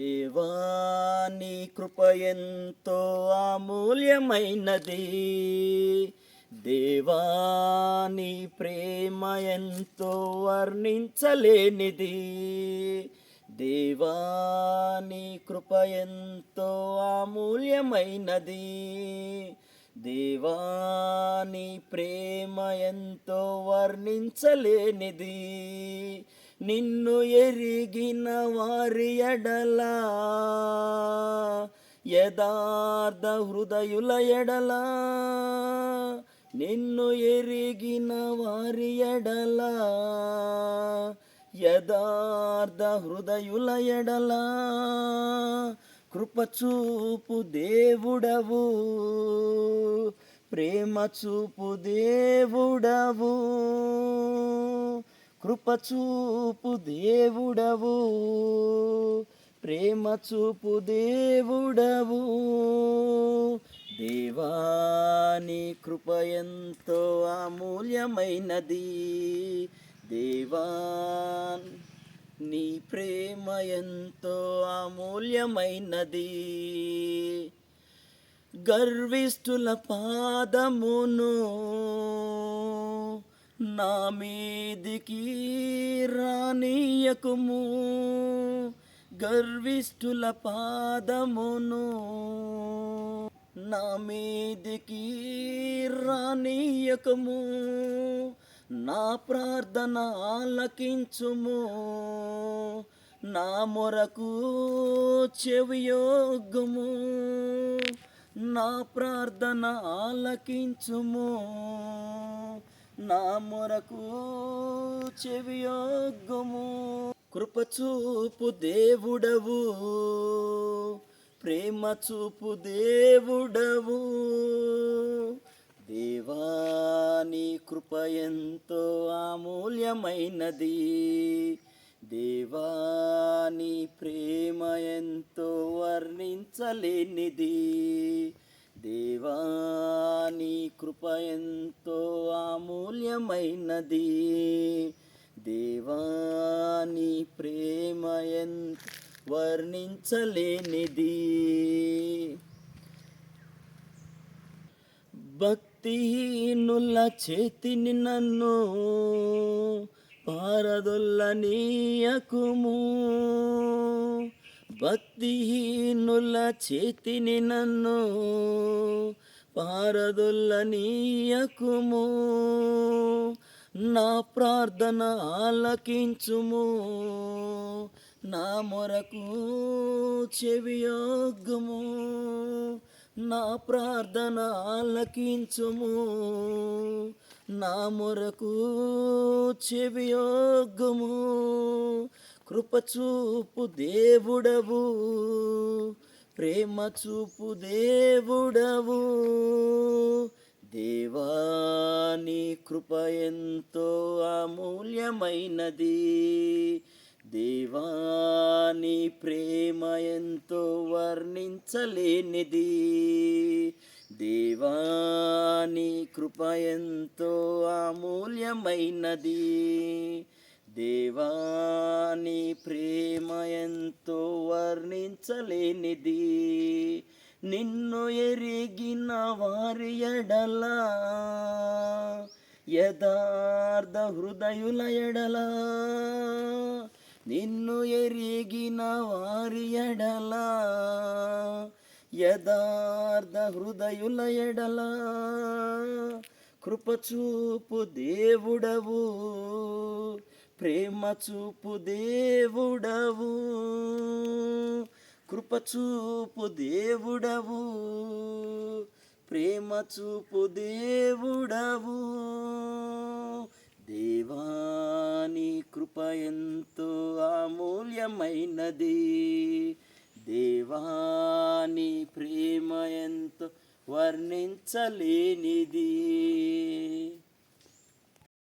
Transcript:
దేవాని కృప ఎంతో అమూల్యమైనది. దేవాని ప్రేమ ఎంతో వర్ణించలేనిది. దేవాని కృప ఎంతో అమూల్యమైనది. దేవాని ప్రేమ ఎంతో వర్ణించలేనిది. నిన్ను ఎరిగిన వారి ఎడలా యథార్థ హృదయుల ఎడలా. నిన్ను ఎరిగిన వారి ఎడలా యథార్థ హృదయుల ఎడలా. కృపచూపు దేవుడవు ప్రేమ చూపు దేవుడవు. కృపచూపు దేవుడవు ప్రేమ చూపు దేవుడవు దేవాని కృప ఎంతో అమూల్యమైనది. దేవాన్ నీ ప్రేమ ఎంతో అమూల్యమైనది. గర్విష్ఠుల పాదమును నా మీదికి రానియకుము గర్విష్ఠుల పాదమును. నా మీదికి రానియకము నా ప్రార్థన ఆలకించుము. నా మొరకు చెవియోగము నా ప్రార్థన ఆలకించుము. నా మొరకు చెవియోగము కృపచూపు దేవుడవు. ప్రేమ చూపు దేవుడవు. దేవాని కృప ఎంతో అమూల్యమైనది. దేవాని ప్రేమ ఎంతో వర్ణించలేనిది. దేవాని కృప ఎంతో అమూల్యమైనది. దేవాని ప్రేమ ఎంత వర్ణించలేనిది. భక్తిహీనుల చేతిని నన్ను పారదొల్లనీయకుము. భక్తిహీనుల చేతిని నన్ను పారదొల్లనీయకుము నా ప్రార్థన ఆలకించుము. నా మొరకు చెవియోగము నా ప్రార్థన ఆలకించుము. నా మొరకు చెవియోగము కృపచూపు దేవుడవు ప్రేమ చూపు దేవుడవు దేవాని కృప ఎంతో అమూల్యమైనది. దేవాని ప్రేమ ఎంతో వర్ణించలేనిది. దేవాని కృప ఎంతో అమూల్యమైనది. దేవాని ప్రేమ ఎంతో వర్ణించలేనిది. నిన్ను ఎరిగిన వారి ఎడలా యథార్థ హృదయుల ఎడలా. నిన్ను ఎరిగిన వారి ఎడలా యథార్థ హృదయుల ఎడలా. కృపచూపు దేవుడవు ప్రేమ చూపు దేవుడవు. కృపచూపు దేవుడవు. ప్రేమ చూపు దేవుడవు. దేవాని కృప ఎంతో అమూల్యమైనది. దేవాని ప్రేమ ఎంతో వర్ణించలేనిది.